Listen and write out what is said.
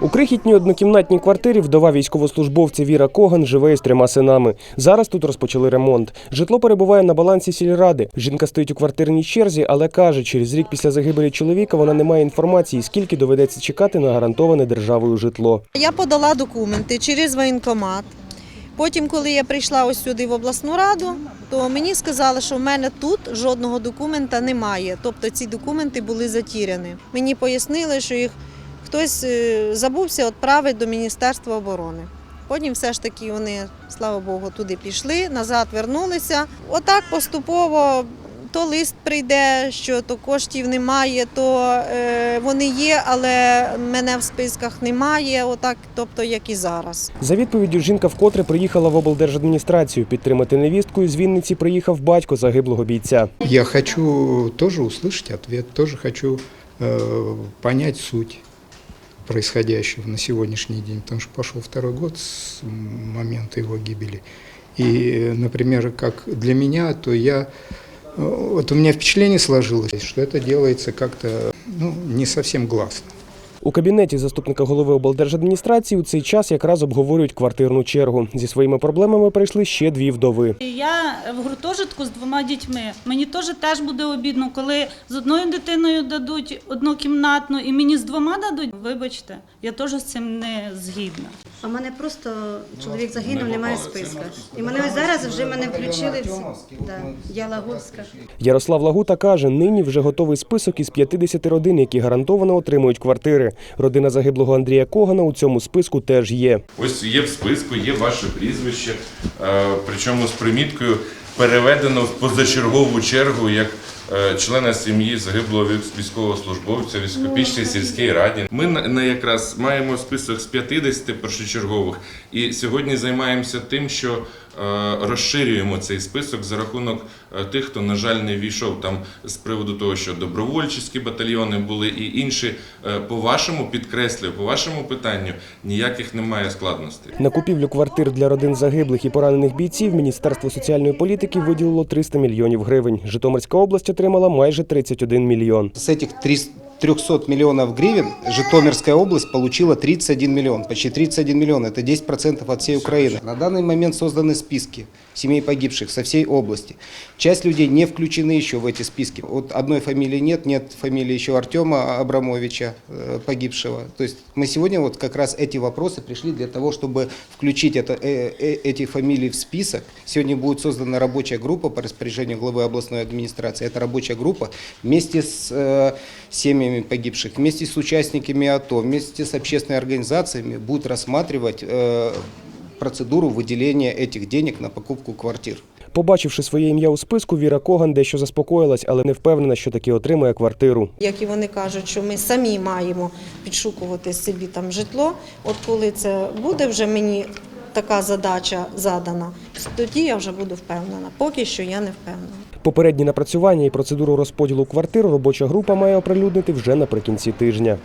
У крихітній однокімнатній квартирі вдова військовослужбовця Віра Коган живе із трьома синами. Зараз тут розпочали ремонт. Житло перебуває на балансі сільради. Жінка стоїть у квартирній черзі, але каже, через рік після загибелі чоловіка вона не має інформації, скільки доведеться чекати на гарантоване державою житло. Я подала документи через воєнкомат. Потім, коли я прийшла ось сюди в обласну раду, то мені сказали, що в мене тут жодного документа немає. Тобто ці документи були затіряні. Мені пояснили, що їх хтось е, забувся відправити до Міністерства оборони. Потім все ж таки вони, слава Богу, туди пішли, назад вернулися. Отак поступово то лист прийде, що то коштів немає, то е, вони є, але мене в списках немає. Отак, тобто як і зараз. За відповіддю жінка вкотре приїхала в облдержадміністрацію. Підтримати невістку із Вінниці приїхав батько загиблого бійця. Я хочу тоже услышать ответ, тоже хочу э, понять суть происходящего на сегодняшний день, потому что пошел второй год с момента его гибели. И, например, как для меня, то я, э, вот у меня впечатление сложилось, что это делается как-то ну, не совсем гласно. У кабінеті заступника голови облдержадміністрації у цей час якраз обговорюють квартирну чергу. Зі своїми проблемами прийшли ще дві вдови. Я в гуртожитку з двома дітьми. Мені теж теж буде обідно, коли з одною дитиною дадуть однокімнатну і мені з двома дадуть. Вибачте, я теж з цим не згідна. А в мене просто чоловік загинув, немає списка. І мене ось зараз вже мене включили. в ці- Да, я Лаговська. Ярослав Лагута каже, нині вже готовий список із 50 родин, які гарантовано отримують квартири. Родина загиблого Андрія Когана у цьому списку теж є. Ось є в списку, є ваше прізвище, е, причому з приміткою переведено в позачергову чергу як члена сім'ї загиблого військ- військовослужбовця в Віскопічній сільській раді. Ми на, якраз маємо список з 50 першочергових і сьогодні займаємося тим, що е, розширюємо цей список за рахунок е, тих, хто, на жаль, не війшов там з приводу того, що добровольчі батальйони були і інші. Е, По вашому підкреслюю, по вашому питанню ніяких немає складностей. На купівлю квартир для родин загиблих і поранених бійців Міністерство соціальної політики виділило 300 мільйонів гривень. Житомирська область отримала майже 31 мільйон. З этих 300 миллионов гривен Житомирская область получила 31 миллион. Почти 31 миллион. Это 10% от всей Украины. На данный момент созданы списки семей погибших со всей области. Часть людей не включены еще в эти списки. Вот одной фамилии нет, нет фамилии еще Артема Абрамовича, э, погибшего. То есть мы сегодня вот как раз эти вопросы пришли для того, чтобы включить это, э, э, эти фамилии в список. Сегодня будет создана рабочая группа по распоряжению главы областной администрации. Эта рабочая группа вместе с э, семьями погибших, вместе с участниками АТО, вместе с общественными организациями будет рассматривать э, процедуру выделения этих денег на покупку квартир. Побачивши своє ім'я у списку, Віра Коган дещо заспокоїлась, але не впевнена, що таки отримає квартиру. Як і вони кажуть, що ми самі маємо підшукувати собі там житло. От коли це буде вже мені така задача задана, тоді я вже буду впевнена. Поки що я не впевнена. Попередні напрацювання і процедуру розподілу квартир робоча група має оприлюднити вже наприкінці тижня.